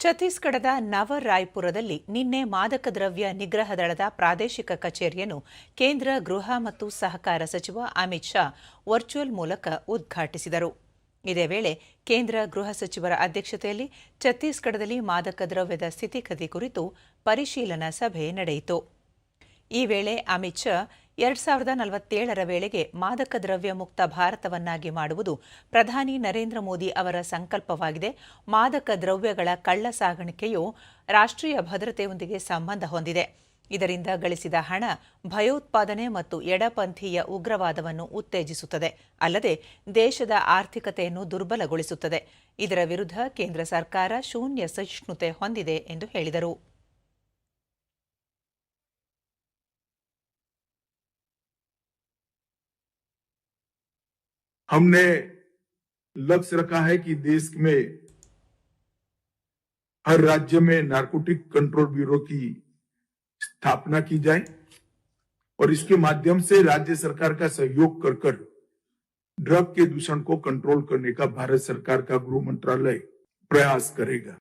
ಛತ್ತೀಸ್ಗಢದ ನವರಾಯ್ಪುರದಲ್ಲಿ ನಿನ್ನೆ ಮಾದಕ ದ್ರವ್ಯ ನಿಗ್ರಹ ದಳದ ಪ್ರಾದೇಶಿಕ ಕಚೇರಿಯನ್ನು ಕೇಂದ್ರ ಗೃಹ ಮತ್ತು ಸಹಕಾರ ಸಚಿವ ಅಮಿತ್ ಶಾ ವರ್ಚುವಲ್ ಮೂಲಕ ಉದ್ಘಾಟಿಸಿದರು. ಇದೇ ವೇಳೆ ಕೇಂದ್ರ ಗೃಹ ಸಚಿವರ ಅಧ್ಯಕ್ಷತೆಯಲ್ಲಿ ಛತ್ತೀಸ್ಗಢದಲ್ಲಿ ಮಾದಕ ದ್ರವ್ಯದ ಸ್ಥಿತಿಗತಿ ಕುರಿತು ಪರಿಶೀಲನಾ ಸಭೆ ನಡೆಯಿತು. ಈ ವೇಳೆ ಅಮಿತ್ ಶಾ ಎರಡ್ ಸಾವಿರದ ನಲವತ್ತೇಳರ ವೇಳೆಗೆ ಮಾದಕ ದ್ರವ್ಯ ಮುಕ್ತ ಭಾರತವನ್ನಾಗಿ ಮಾಡುವುದು ಪ್ರಧಾನಿ ನರೇಂದ್ರ ಮೋದಿ ಅವರ ಸಂಕಲ್ಪವಾಗಿದೆ. ಮಾದಕ ದ್ರವ್ಯಗಳ ಕಳ್ಳ ಸಾಗಾಣಿಕೆಯು ರಾಷ್ಟ್ರೀಯ ಭದ್ರತೆಯೊಂದಿಗೆ ಸಂಬಂಧ ಹೊಂದಿದೆ. ಇದರಿಂದ ಗಳಿಸಿದ ಹಣ ಭಯೋತ್ಪಾದನೆ ಮತ್ತು ಎಡಪಂಥೀಯ ಉಗ್ರವಾದವನ್ನು ಉತ್ತೇಜಿಸುತ್ತದೆ. ಅಲ್ಲದೆ ದೇಶದ ಆರ್ಥಿಕತೆಯನ್ನು ದುರ್ಬಲಗೊಳಿಸುತ್ತದೆ. ಇದರ ವಿರುದ್ಧ ಕೇಂದ್ರ ಸರ್ಕಾರ ಶೂನ್ಯ ಸಹಿಷ್ಣುತೆ ಹೊಂದಿದೆ ಎಂದು ಹೇಳಿದರು. हमने लक्ष्य रखा है कि देश में हर राज्य में नारकोटिक कंट्रोल ब्यूरो की स्थापना की जाए और इसके माध्यम से राज्य सरकार का सहयोग कर कर ड्रग के दूषण को कंट्रोल करने का भारत सरकार का गृह मंत्रालय प्रयास करेगा।